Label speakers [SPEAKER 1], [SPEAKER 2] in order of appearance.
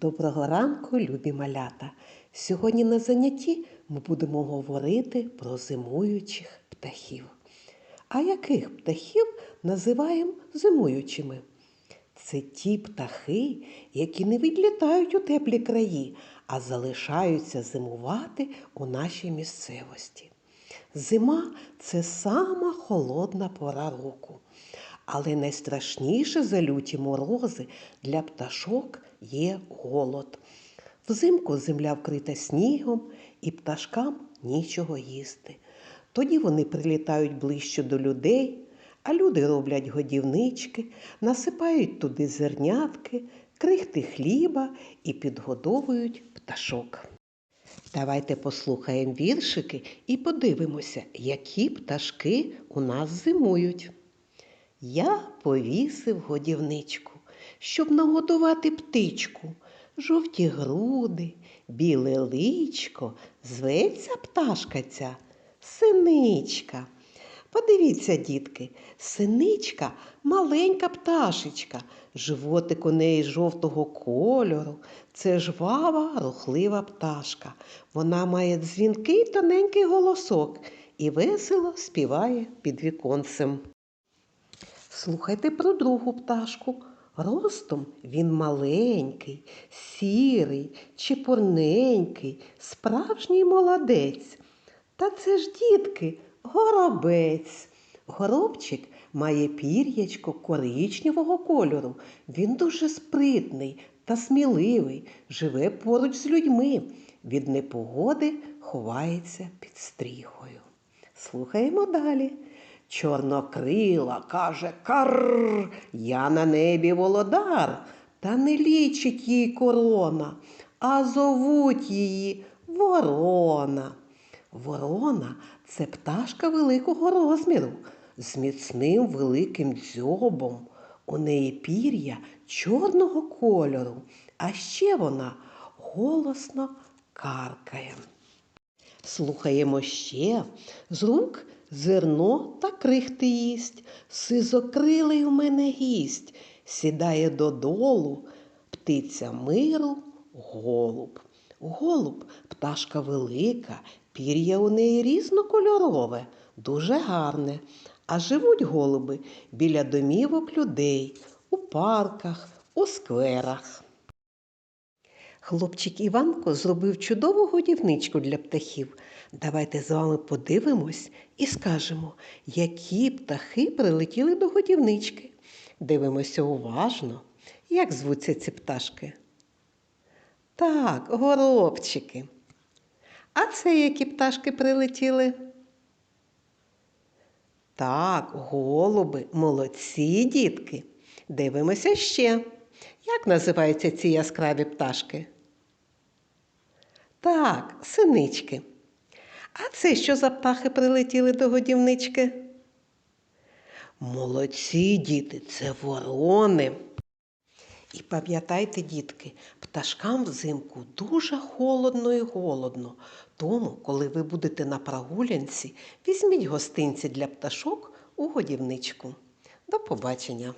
[SPEAKER 1] Доброго ранку, любі малята! Сьогодні на занятті ми будемо говорити про зимуючих птахів. А яких птахів називаємо зимуючими? Це ті птахи, які не відлітають у теплі краї, а залишаються зимувати у нашій місцевості. Зима це сама холодна пора року. Але найстрашніше за люті морози для пташок є голод. Взимку земля вкрита снігом і пташкам нічого їсти. Тоді вони прилітають ближче до людей, а люди роблять годівнички, насипають туди зернятки, крихти хліба і підгодовують пташок. Давайте послухаємо віршики і подивимося, які пташки у нас зимують. Я повісив годівничку, щоб нагодувати птичку. Жовті груди, біле личко, зветься пташка ця синичка. Подивіться, дітки, синичка маленька пташечка, животик у неї жовтого кольору. Це жвава, рухлива пташка. Вона має дзвінкий тоненький голосок і весело співає під віконцем. Слухайте про другу пташку. Ростом він маленький, сірий, чепурненький, справжній молодець. Та це ж, дітки, горобець. Горобчик має пір'ячко коричневого кольору. Він дуже спритний та сміливий, живе поруч з людьми. Від непогоди ховається під стріхою. Слухаємо далі. Чорнокрила каже Карр, я на небі володар, та не лічить їй корона, а зовуть її ворона. Ворона це пташка великого розміру, з міцним великим дзьобом. У неї пір'я чорного кольору, а ще вона голосно каркає. Слухаємо ще з рук зерно та крихти їсть, сизокрилий у мене гість, сідає додолу, птиця миру, голуб. Голуб пташка велика, пір'я у неї різнокольорове, дуже гарне. А живуть голуби біля домівок людей, у парках, у скверах. Хлопчик Іванко зробив чудову годівничку для птахів. Давайте з вами подивимось і скажемо, які птахи прилетіли до годівнички. Дивимося уважно. Як звуться ці пташки? Так, горобчики. А це які пташки прилетіли? Так, голуби, молодці дітки. Дивимося ще. Як називаються ці яскраві пташки? Так, синички. А це що за птахи прилетіли до годівнички? Молодці діти, це ворони. І пам'ятайте, дітки, пташкам взимку дуже холодно і голодно. Тому, коли ви будете на прогулянці, візьміть гостинці для пташок у годівничку. До побачення!